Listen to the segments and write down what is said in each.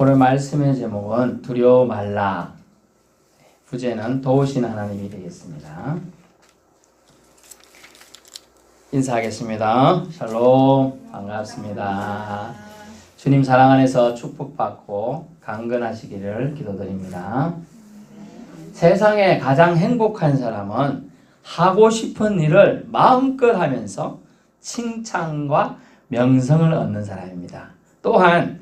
오늘 말씀의 제목은 두려워 말라. 부제는 도우신 하나님이 되겠습니다. 인사하겠습니다. 샬롬 반갑습니다. 주님 사랑 안에서 축복받고 강건하시기를 기도드립니다. 세상에 가장 행복한 사람은 하고 싶은 일을 마음껏 하면서 칭찬과 명성을 얻는 사람입니다. 또한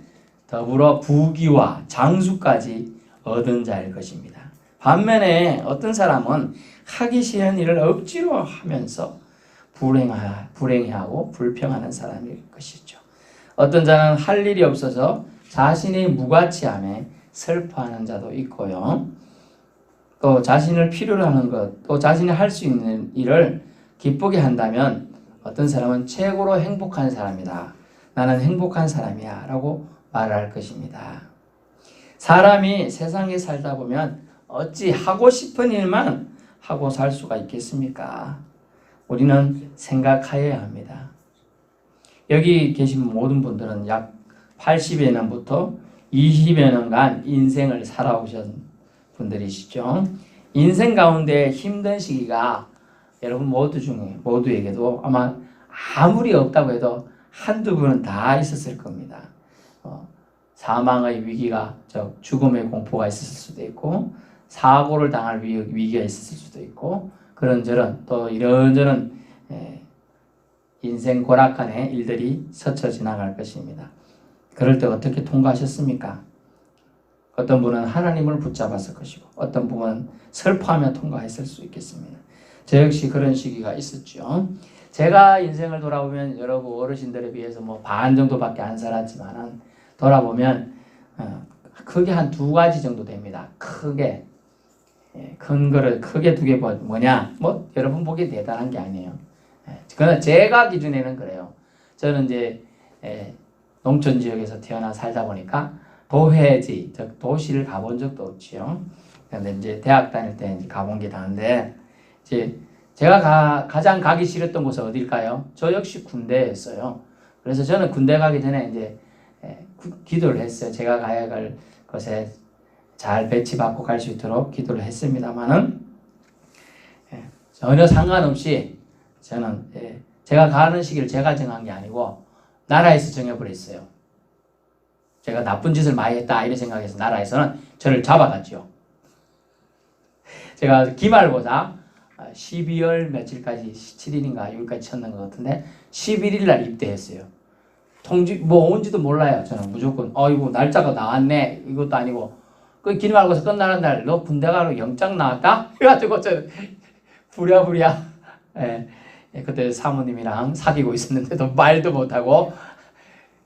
더불어 부귀와 장수까지 얻은 자일 것입니다. 반면에 어떤 사람은 하기 싫은 일을 억지로 하면서 불행하, 불행해하고 불평하는 사람일 것이죠. 어떤 자는 할 일이 없어서 자신의 무가치함에 슬퍼하는 자도 있고요. 또 자신을 필요로 하는 것, 또 자신이 할 수 있는 일을 기쁘게 한다면 어떤 사람은 최고로 행복한 사람이다. 나는 행복한 사람이야. 라고 말할 것입니다. 사람이 세상에 살다 보면 어찌 하고 싶은 일만 하고 살 수가 있겠습니까? 우리는 생각하여야 합니다. 여기 계신 모든 분들은 약 80여 년부터 20여 년간 인생을 살아오신 분들이시죠. 인생 가운데 힘든 시기가 여러분 모두 중에 모두에게도 아마 아무리 없다고 해도 한두 분은 다 있었을 겁니다. 어, 사망의 위기가 저 죽음의 공포가 있었을 수도 있고 사고를 당할 위, 위기가 있었을 수도 있고 그런저런 또 이런저런 에, 인생 고락간의 일들이 스쳐 지나갈 것입니다. 그럴 때 어떻게 통과하셨습니까? 어떤 분은 하나님을 붙잡았을 것이고 어떤 분은 슬퍼하며 통과했을 수 있겠습니다. 저 역시 그런 시기가 있었죠. 제가 인생을 돌아보면 여러분 어르신들에 비해서 뭐 반 정도밖에 안 살았지만은 돌아보면 어, 크게 한 두 가지 정도 됩니다. 크게 예, 큰 거를 크게 두 개 뭐냐? 뭐 여러분 보기에 대단한 게 아니에요. 예, 그러나 제가 기준에는 그래요. 저는 이제 예, 농촌 지역에서 태어나 살다 보니까 도회지, 즉 도시를 가본 적도 없지요. 근데 이제 대학 다닐 때 이제 가본 게 다인데 이제 제가 가, 가장 가기 싫었던 곳은 어딜까요? 저 역시 군대였어요. 그래서 저는 군대 가기 전에 이제 기도를 했어요. 제가 가야 할 곳에 잘 배치받고 갈 수 있도록 기도를 했습니다만은 예, 전혀 상관없이 저는 예, 제가 가는 시기를 제가 정한 게 아니고 나라에서 정해버렸어요. 제가 나쁜 짓을 많이 했다 이런 생각해서 나라에서는 저를 잡아갔죠. 제가 기말고사 12월 며칠까지 17일인가 6일까지 쳤는 것 같은데 11일 날 입대했어요. 통지 뭐 온지도 몰라요. 저는 무조건 어이구 날짜가 나왔네 이것도 아니고 그 기말고사 끝나는 날 너 군대 가로 영장 나왔다 해가지고 저 부랴부랴 예, 예, 그때 사모님이랑 사귀고 있었는데도 말도 못하고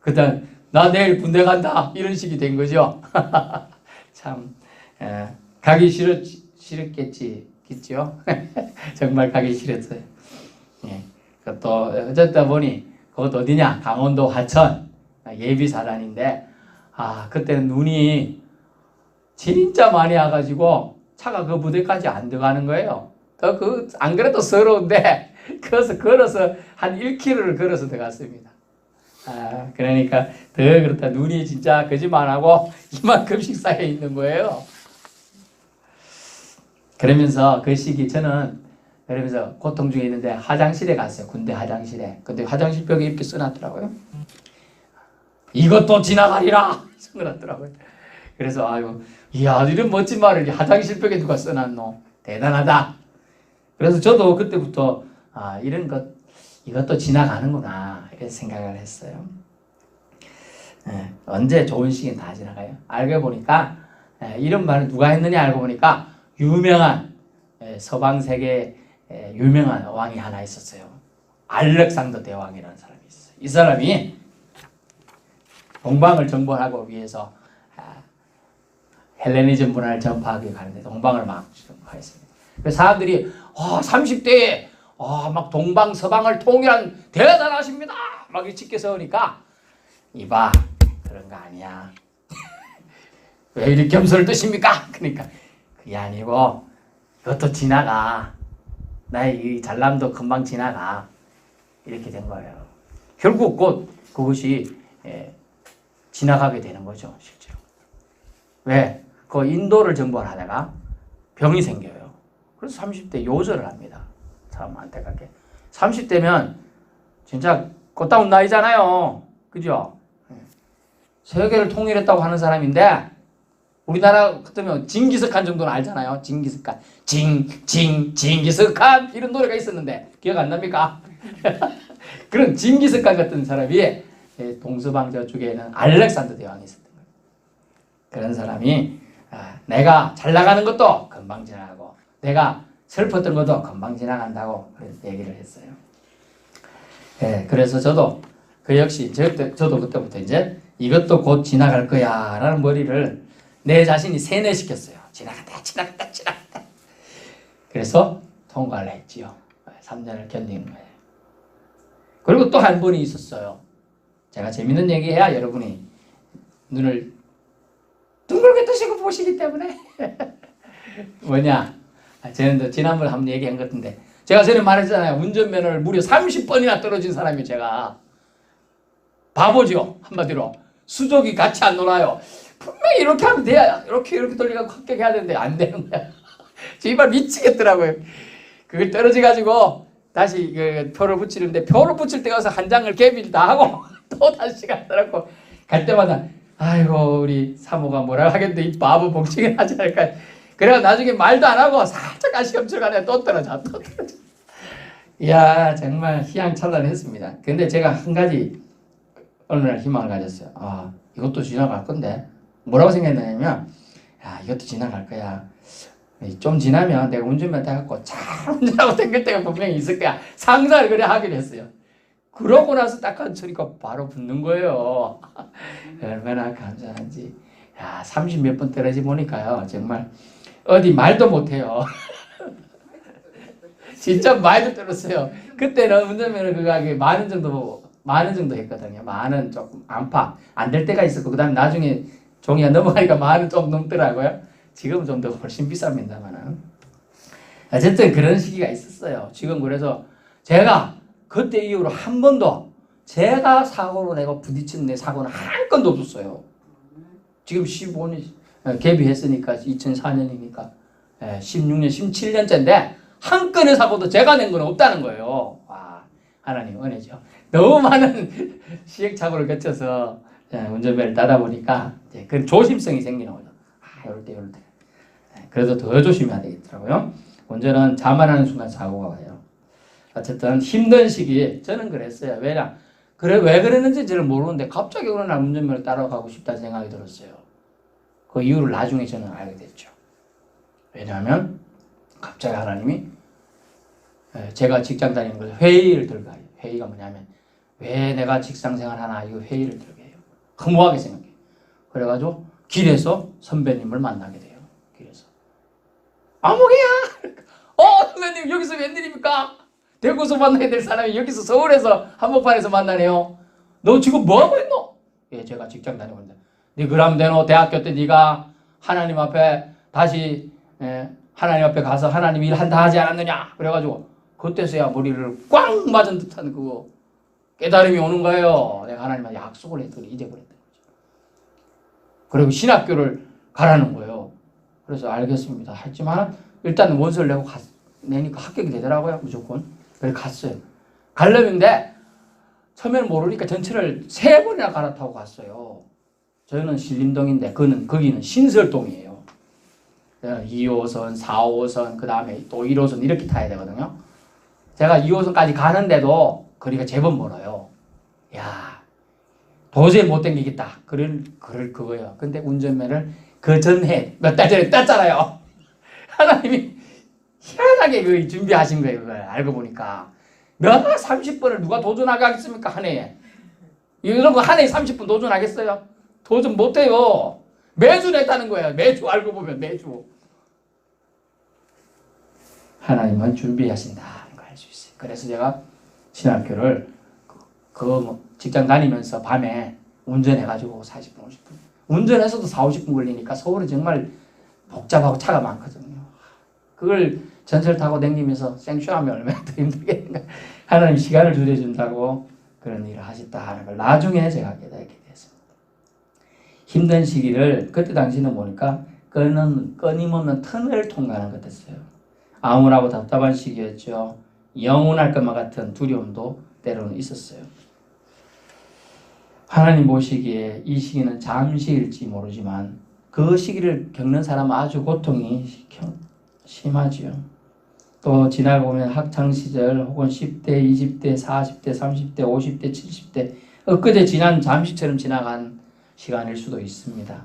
그때 나 내일 군대 간다 이런 식이 된 거죠. 참 예, 가기 싫었 싫었겠지 겠죠. 정말 가기 싫었어요. 예, 또 어쨌다 보니 그것도 어디냐 강원도 하천 예비 사단인데 아 그때는 눈이 진짜 많이 와가지고 차가 그 부대까지 안 들어가는 거예요. 더그안 그래도 서러운데 그래서 걸어서 한 1km를 걸어서 들어갔습니다. 아, 그러니까 더 그렇다. 눈이 진짜 거짓말하고 이만큼씩 쌓여 있는 거예요. 그러면서 그 시기 저는 그러면서 고통 중에 있는데 화장실에 갔어요. 군대 화장실에. 근데 화장실 벽에 이렇게 써놨더라고요. 이것도 지나가리라 써놨더라고요. 그래서 아유, 이야 이런 멋진 말을 화장실 벽에 누가 써놨노? 대단하다. 그래서 저도 그때부터 아 이런 것 이것도 지나가는구나 이렇게 생각을 했어요. 예, 언제 좋은 시기는 다 지나가요. 알고 보니까 예, 이런 말을 누가 했느냐 알고 보니까 유명한 예, 서방 세계 예, 유명한 왕이 하나 있었어요. 알렉산더 대왕이라는 사람이 있어요. 이 사람이 동방을 정복하고 위해서 아, 헬레니즘 문화를 전파하기 가는데 동방을 막 전파했습니다. 그 사람들이 와 30대에 와 막 동방 서방을 통일한 대단하십니다. 막 이렇게 세우니까 이봐 그런 거 아니야. 왜 이렇게 겸손을 뜨십니까? 그러니까 그게 아니고 이것도 지나가. 나의 이 잘남도 금방 지나가. 이렇게 된 거예요. 결국 곧 그것이 예, 지나가게 되는 거죠, 실제로. 왜? 그 인도를 정벌 하다가 병이 생겨요. 그래서 30대 요절을 합니다. 참 안타깝게. 30대면 진짜 꽃다운 나이잖아요. 그죠? 세계를 통일했다고 하는 사람인데 우리나라 같으면 징기스칸 정도는 알잖아요. 징기스칸. 징, 징, 징기스칸 이런 노래가 있었는데 기억 안 납니까? 그런 징기스칸 같은 사람이 예, 동서방 저쪽에는 알렉산더 대왕이 있었던 거예요. 그런 사람이 아, 내가 잘 나가는 것도 금방 지나가고 내가 슬펐던 것도 금방 지나간다고 얘기를 했어요. 예, 그래서 저도 그 역시 저 때, 저도 그때부터 이제 이것도 곧 지나갈 거야 라는 머리를 내 자신이 세뇌시켰어요. 지나간다, 지나간다, 지나간다. 그래서 통과를 했지요. 3년을 견디는 거예요. 그리고 또 한 분이 있었어요. 제가 재밌는 얘기 해야 여러분이 눈을 둥글게 뜨시고 보시기 때문에 뭐냐? 아, 저는 또 지난번에 한번 얘기한 것 같은데 제가 전에 말했잖아요. 운전면허를 무려 30번이나 떨어진 사람이 제가 바보죠. 한마디로 수족이 같이 안 놀아요. 분명히 이렇게 하면 돼야 이렇게 이렇게 돌리고 합격해야 되는데 안 되는 거야. 정말 미치겠더라고요. 그걸 떨어져 가지고 다시 그 표를 붙이는데 표를 붙일 때 가서 한 장을 개비를 다 하고 또 다시 갔더라고. 갈 때마다 아이고 우리 사모가 뭐라 하겠는데 이 바보 복치긴 하지 않을까. 그래가 나중에 말도 안 하고 살짝 아시험철 가네 또 떨어져 또 떨어져. 이야 정말 희양찬란했습니다. 근데 제가 한 가지 어느 날 희망을 가졌어요. 아 이것도 지나갈 건데 뭐라고 생각했냐면 야 이것도 지나갈 거야. 좀 지나면 내가 운전면 타갖고 잘 운전하고 댕길 때가 분명히 있을 거야. 상상을 그래 하기로 했어요. 그러고 나서 딱한 소리가 바로 붙는 거예요. 얼마나 감사한지. 야, 30 몇 번 떨어지 보니까요. 정말 어디 말도 못해요. 진짜 말도 떨었어요. 그때는 운전면허 그거 만원 정도 만원 정도 했거든요. 만원 조금 안팎 안 될 때가 있었고 그 다음 나중에 종이가 넘어가니까 만 원 좀 넘더라고요. 지금 좀더 훨씬 비쌉니다만은 어쨌든 그런 시기가 있었어요. 지금 그래서 제가 그때 이후로 한 번도 제가 사고로 내가 부딪힌 내 사고는 한 건도 없었어요. 지금 15년 개비했으니까 2004년이니까 16년, 17년째인데 한 건의 사고도 제가 낸 건 없다는 거예요. 와 하나님 은혜죠. 너무 많은 시행착오를 거쳐서 예, 운전면허를 따다 보니까 이제 그 조심성이 생기는 거죠. 아, 이럴 때, 이럴 때. 예, 그래도 더 조심해야 되겠더라고요. 운전은 자만하는 순간 사고가 와요. 어쨌든 힘든 시기에 저는 그랬어요. 왜냐? 그래 왜 그랬는지 저는 모르는데 갑자기 어느 날 운전면허 따라가고 싶다는 생각이 들었어요. 그 이유를 나중에 저는 알게 됐죠. 왜냐하면 갑자기 하나님이 예, 제가 직장 다니는 걸 회의를 들어가요. 회의가 뭐냐면 왜 내가 직장 생활 하나 이 회의를 들게 해요. 허무하게 생각해요. 그래가지고 길에서 선배님을 만나게 돼요. 길에서 아무개야. 어 선배님 여기서 웬일입니까? 대구에서 만나야 될 사람이 여기서 서울에서 한복판에서 만나네요. 너 지금 뭐 하고 있노? 예, 제가 직장 다니고 있는데. 네 그럼 되노 대학교 때 네가 하나님 앞에 다시 예, 하나님 앞에 가서 하나님 일 한다 하지 않았느냐? 그래가지고 그때서야 머리를 꽝 맞은 듯한 그거 깨달음이 오는 거예요. 내가 하나님한테 약속을 했더니 잊어버렸다는 거죠. 그리고 신학교를 가라는 거예요. 그래서 알겠습니다. 하지만 일단 원서를 내고 갔, 내니까 합격이 되더라고요. 무조건. 그래서 갔어요. 가려는데 처음에는 모르니까 전철을 세 번이나 갈아타고 갔어요. 저희는 신림동인데 그는 거기는 신설동이에요. 2호선, 4호선, 그 다음에 또 1호선 이렇게 타야 되거든요. 제가 2호선까지 가는데도 거리가 제법 멀어요. 야, 도저히 못 땡기겠다. 그럴, 그럴 그거예요. 근데 운전면을 그 전해, 몇 달 전에 땄잖아요. 하나님이 희한하게 그 준비하신 거예요. 그걸 알고 보니까. 몇 30번을 누가 도전하겠습니까? 한 해에. 이런 거 한 해에 30분 도전하겠어요? 도전 못 해요. 매주 냈다는 거예요. 매주 알고 보면 매주. 하나님은 있어요. 그래서 제가 신학교를 그, 그 직장 다니면서 밤에 운전해가지고 40분, 50분. 운전해서도 4, 50분 걸리니까 서울은 정말 복잡하고 차가 많거든요. 그걸 전철 타고 다니면서 생쇼하면 얼마나 더 힘들겠는가. 하나님 시간을 줄여준다고 그런 일을 하셨다 하는 걸 나중에 제가 깨닫게 됐습니다. 힘든 시기를 그때 당시는 보니까 끊은 끊임없는 터널을 통과하는 것 같았어요. 암울하고 답답한 시기였죠. 영원할 것만 같은 두려움도 때로는 있었어요. 하나님 보시기에 이 시기는 잠시일지 모르지만 그 시기를 겪는 사람은 아주 고통이 심하지요. 또 지나고 보면 학창 시절 혹은 10대, 20대, 40대, 30대, 50대, 70대 엊그제 지난 잠시처럼 지나간 시간일 수도 있습니다.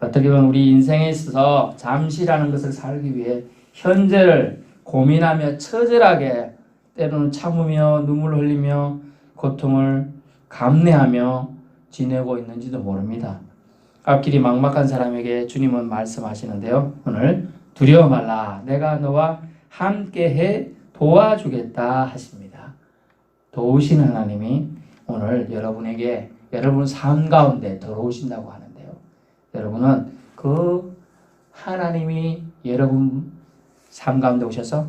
어떻게 보면 우리 인생에 있어서 잠시라는 것을 살기 위해 현재를 고민하며 처절하게 때로는 참으며 눈물 흘리며 고통을 감내하며 지내고 있는지도 모릅니다. 앞길이 막막한 사람에게 주님은 말씀하시는데요. 오늘 두려워 말라. 내가 너와 함께 해 도와주겠다 하십니다. 도우시는 하나님이 오늘 여러분에게 여러분 삶 가운데 들어오신다고 하는데요. 여러분은 그 하나님이 여러분 삶 가운데 오셔서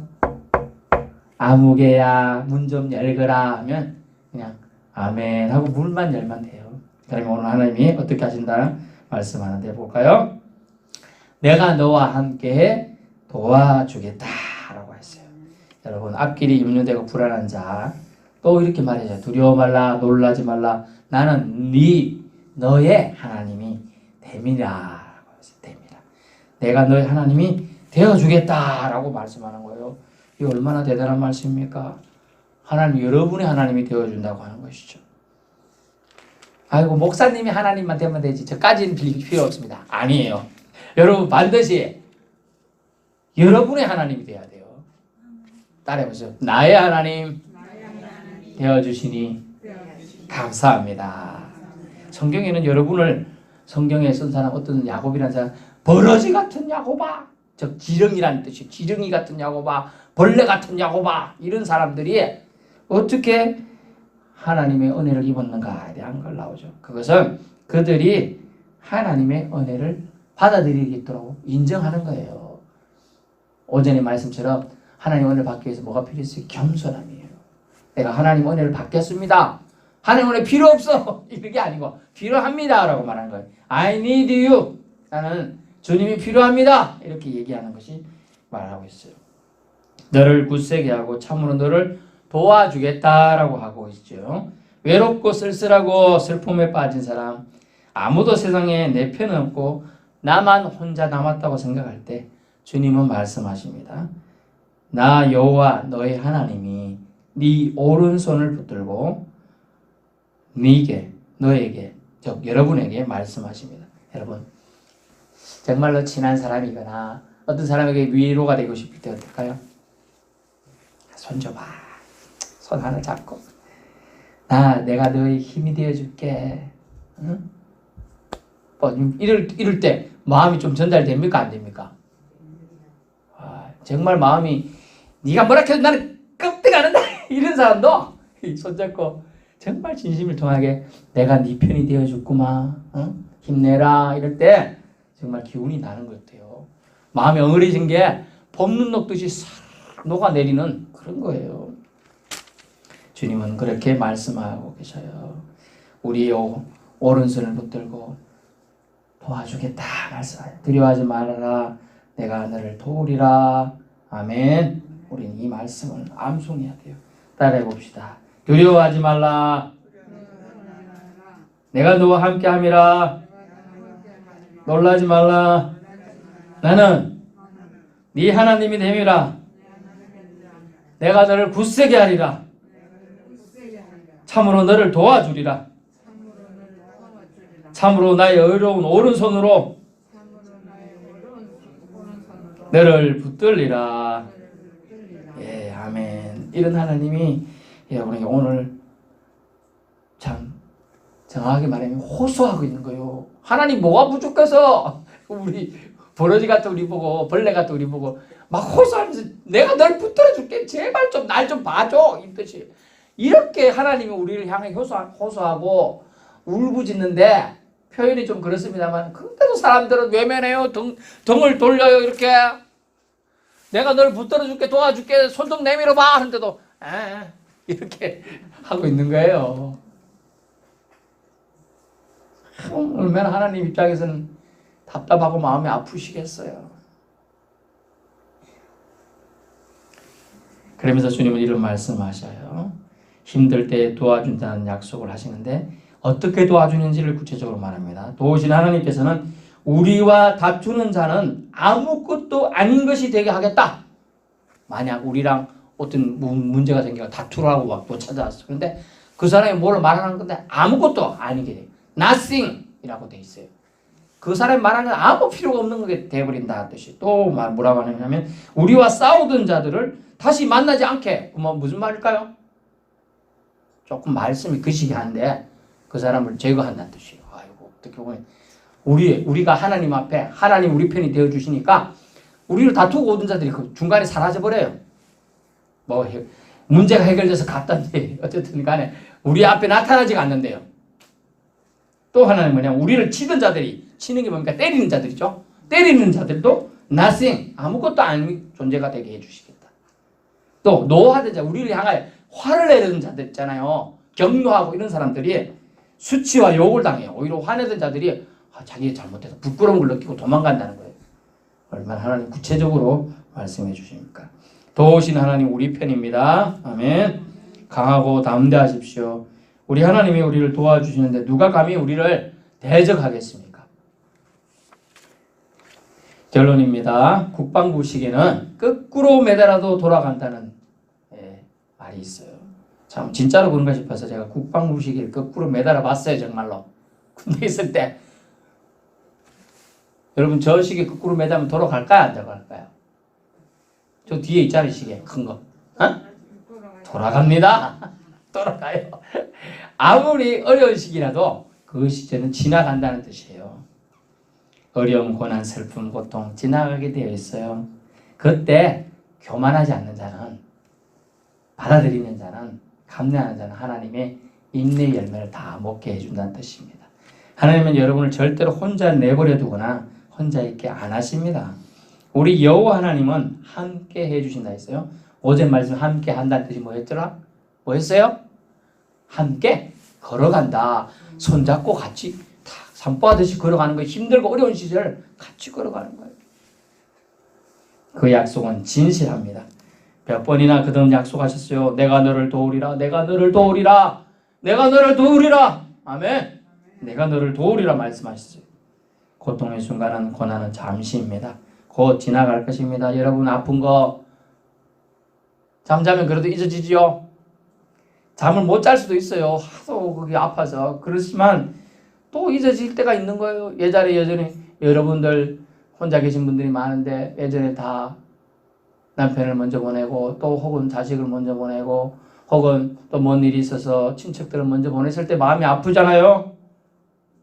아무개야 문 좀 열거라 하면 그냥 아멘 하고 문만 열면 돼요. 그러면 오늘 하나님이 어떻게 하신다 말씀하는데 볼까요? 내가 너와 함께 도와주겠다 라고 했어요. 여러분 앞길이 염려되고 불안한 자 또 이렇게 말해요. 두려워 말라 놀라지 말라 나는 네 너의 하나님이 됨이라고 했어요. 됨이라. 내가 너의 하나님이 되어 주겠다라고 말씀하는 거예요. 이 얼마나 대단한 말씀입니까? 하나님 여러분의 하나님이 되어 준다고 하는 것이죠. 아이고 목사님이 하나님만 되면 되지 저까지는 필요 없습니다. 아니에요. 여러분 반드시 여러분의 하나님이 돼야 돼요. 따라해보세요. 나의 하나님 되어주시니 감사합니다. 성경에는 여러분을 성경에 쓴 사람 어떤 야곱이라는 사람 버러지 같은 야곱아 즉 지렁이라는 뜻이 지렁이 같은 야곱아 벌레 같은 야곱아 이런 사람들이 어떻게 하나님의 은혜를 입었는가에 대한 걸 나오죠. 그것은 그들이 하나님의 은혜를 받아들이도록 인정하는 거예요. 오전의 말씀처럼 하나님 은혜를 받기 위해서 뭐가 필요했어요? 겸손함이에요. 내가 하나님 은혜를 받겠습니다. 하나님 은혜 필요 없어. 이런 게 아니고 필요합니다. 라고 말하는 거예요. I need you. 나는 주님이 필요합니다. 이렇게 얘기하는 것이 말하고 있어요. 너를 굳세게 하고 참으로 너를 도와주겠다라고 하고 있죠. 외롭고 쓸쓸하고 슬픔에 빠진 사람, 아무도 세상에 내 편은 없고 나만 혼자 남았다고 생각할 때 주님은 말씀하십니다. 나 여호와 너의 하나님이 네 오른손을 붙들고 네게 너에게 즉 여러분에게 말씀하십니다. 여러분 정말로 친한 사람이거나 어떤 사람에게 위로가 되고 싶을 때 어떨까요? 손 줘봐. 손 하나 잡고 나 내가 너의 힘이 되어 줄게. 응? 뭐 이럴 이럴 때 마음이 좀 전달됩니까 안 됩니까? 아, 정말 마음이 네가 뭐라 해도 나는 한다 이런 사람도 손 잡고 정말 진심을 통하게 내가 네 편이 되어 줄구만 응? 힘내라 이럴 때 정말 기운이 나는 것 같아요. 마음이 엉그러진 게 봄눈 녹듯이 싹 녹아내리는 그런 거예요. 주님은 그렇게 말씀하고 계셔요. 우리 오, 오른손을 붙들고 도와주겠다 말씀하요 두려워하지 말아라. 내가 너를 도우리라. 아멘. 우리는 이 말씀을 암송해야 돼요. 따라해 봅시다. 두려워하지 말라. 내가 너와 함께 함이라. 놀라지 말라. 나는 네 하나님이 됨이라. 내가 너를 굳세게 하리라. 참으로 너를 도와주리라. 참으로 나의 의로운 오른손으로 너를 붙들리라. 예, 아멘. 이런 하나님이 여러분에게 오늘 참 정확하게 말하면 호소하고 있는 거예요. 하나님 뭐가 부족해서 우리 버러지 같은 우리 보고 벌레 같은 우리 보고 막 호소하면서 내가 널 붙들어 줄게. 제발 좀 날 좀 봐줘. 이 뜻이. 이렇게 하나님이 우리를 향해 호소하, 호소하 고 울부짖는데 표현이 좀 그렇습니다만 근데도 사람들은 외면해요. 등, 등을 돌려요 이렇게. 내가 널 붙들어 줄게 도와줄게 손 좀 내밀어 봐 하는데도 에 이렇게 하고 있는 거예요 참 얼마나 하나님 입장에서는 답답하고 마음이 아프시겠어요. 그러면서 주님은 이런 말씀하셔요. 힘들 때 도와준다는 약속을 하시는데 어떻게 도와주는지를 구체적으로 말합니다. 도우신 하나님께서는 우리와 다투는 자는 아무것도 아닌 것이 되게 하겠다. 만약 우리랑 어떤 문- 문제가 생겨 다투라고 막 또 찾아왔어. 그런데 그 사람이 뭘 말하는 건데 아무것도 아니게 돼. Nothing이라고 돼 있어요. 그 사람이 말하는 건 아무 필요가 없는 게 돼버린다는 뜻이 또 말- 뭐라고 하냐면 우리와 싸우던 자들을 다시 만나지 않게 뭐 무슨 말일까요? 조금 말씀이 거시기한데 그 사람을 제거한다는 뜻이에요. 아이고 어떻게 보면 우리 우리가 하나님 앞에 하나님 우리 편이 되어 주시니까 우리를 다투고 오던 자들이 그 중간에 사라져 버려요. 뭐 해- 문제가 해결돼서 갔던지 어쨌든 간에 우리 앞에 나타나지가 않는데요. 또 하나는 뭐냐 우리를 치던 자들이 치는 게 뭡니까 때리는 자들이죠. 때리는 자들도 nothing 아무것도 아닌 존재가 되게 해주시겠다. 또 노하던 자 우리를 향하여 화를 내는 자들 있잖아요. 격노하고 이런 사람들이 수치와 욕을 당해요. 오히려 화내던 자들이 아, 자기 잘못해서 부끄러움을 느끼고 도망간다는 거예요. 얼마나 하나님 구체적으로 말씀해 주십니까? 도우신 하나님 우리 편입니다. 아멘. 강하고 담대하십시오. 우리 하나님이 우리를 도와주시는데 누가 감히 우리를 대적하겠습니까? 결론입니다. 국방부 시계는 거꾸로 매달아도 돌아간다는 예, 말이 있어요. 참 진짜로 그런가 싶어서 제가 국방부 시계를 거꾸로 매달아 봤어요 정말로. 군대 있을 때 여러분 저 시계 거꾸로 매달면 돌아갈까요 안 돌아갈까요? 저 뒤에 있잖아요 시계 큰 거. 어? 돌아갑니다. 돌아가요. 아무리 어려운 시기라도 그 시절은 지나간다는 뜻이에요. 어려움, 고난, 슬픔, 고통 지나가게 되어 있어요. 그때 교만하지 않는 자는 받아들이는 자는 감내하는 자는 하나님의 인내 열매를 다 먹게 해준다는 뜻입니다. 하나님은 여러분을 절대로 혼자 내버려 두거나 혼자 있게 안 하십니다. 우리 여호와 하나님은 함께 해주신다 했어요. 어제 말씀 함께 한다는 뜻이 뭐였더라? 뭐였어요? 함께 걸어간다. 손잡고 같이 탁 산보하듯이 걸어가는 거 힘들고 어려운 시절 같이 걸어가는 거예요. 그 약속은 진실합니다. 몇 번이나 그동 약속하셨어요. 내가 너를 도우리라. 내가 너를 도우리라. 내가 너를 도우리라. 아멘. 내가 너를 도우리라 말씀하셨어요. 고통의 순간은 고난은 잠시입니다. 곧 지나갈 것입니다. 여러분 아픈 거 잠자면 그래도 잊어지지요. 잠을 못 잘 수도 있어요. 하도 그게 아파서 그렇지만 또 잊어질 때가 있는 거예요. 예전에 여전히 여러분들 혼자 계신 분들이 많은데 예전에 다 남편을 먼저 보내고 또 혹은 자식을 먼저 보내고 혹은 또 뭔 일이 있어서 친척들을 먼저 보냈을 때 마음이 아프잖아요.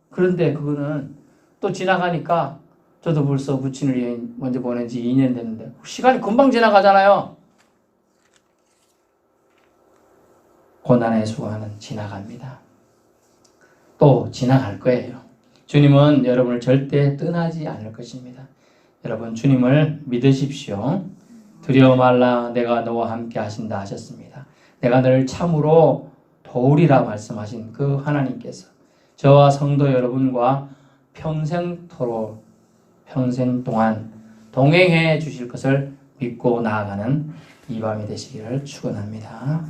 그런데 그거는 또 지나가니까 저도 벌써 부친을 먼저 보낸 지 2년 됐는데 시간이 금방 지나가잖아요. 고난의 수고는 지나갑니다. 또 지나갈 거예요. 주님은 여러분을 절대 떠나지 않을 것입니다. 여러분 주님을 믿으십시오. 두려워 말라 내가 너와 함께 하신다 하셨습니다. 내가 너를 참으로 도우리라 말씀하신 그 하나님께서 저와 성도 여러분과 평생토록 평생 동안 동행해 주실 것을 믿고 나아가는 이 밤이 되시기를 축원합니다.